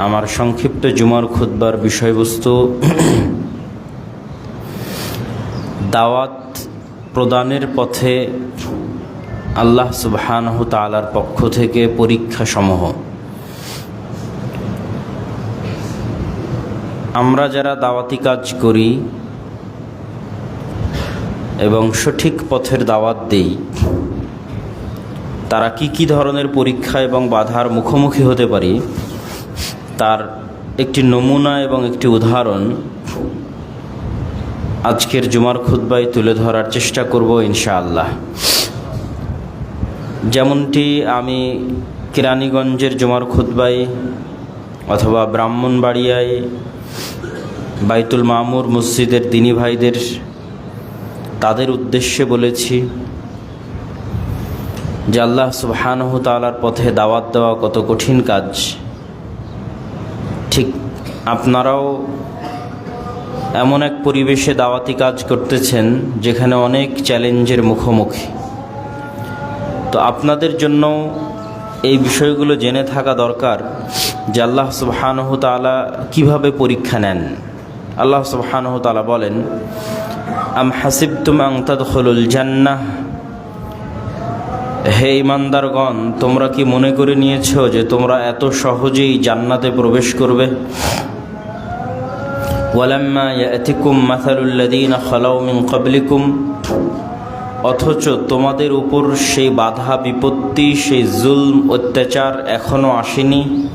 আমার সংক্ষিপ্ত জুমার খুদ্বার বিষয়বস্তু দাওয়াত প্রদানের পথে আল্লাহ সুবহানহ তালার পক্ষ থেকে পরীক্ষা সমূহ আমরা যারা দাওয়াতি কাজ করি এবং সঠিক পথের দাওয়াত দেই, তারা কি কি ধরনের পরীক্ষা এবং বাধার মুখোমুখি হতে পারি তার একটি নমুনা এবং একটি উদাহরণ আজকের জুমার খুদ্বায় তুলে ধরার চেষ্টা করব ইনশাআল্লাহ। যেমনটি আমি কেরানীগঞ্জের জুমার খুদ্বায় অথবা ব্রাহ্মণবাড়িয়ায় বাইতুল মামুর মসজিদের দিনী ভাইদের তাদের উদ্দেশ্যে বলেছি যে আল্লাহ সুবহানহ তালার পথে দাওয়াত দেওয়া কত কঠিন কাজ। ঠিক, আপনারাও এমন এক পরিবেশে দাওয়াতি কাজ করতেছেন যেখানে অনেক চ্যালেঞ্জের মুখোমুখি। তো আপনাদের জন্য এই বিষয়গুলো জেনে থাকা দরকার যে আল্লাহ সুবহানহ তালা কীভাবে পরীক্ষা নেন। আল্লাহ সুবহানহ তালা বলেন, আম হাসিবতুম আং তাদখুলুল জান্নাহ? হে ইমানদারগণ, তোমরা কি মনে করে নিয়েছ যে তোমরা এত সহজেই জান্নাতে প্রবেশ করবে? ওয়ালাম্মা অথচ তোমাদের উপর সেই বাধা বিপত্তি, সেই জুলম, অত্যাচার এখনও আসেনি।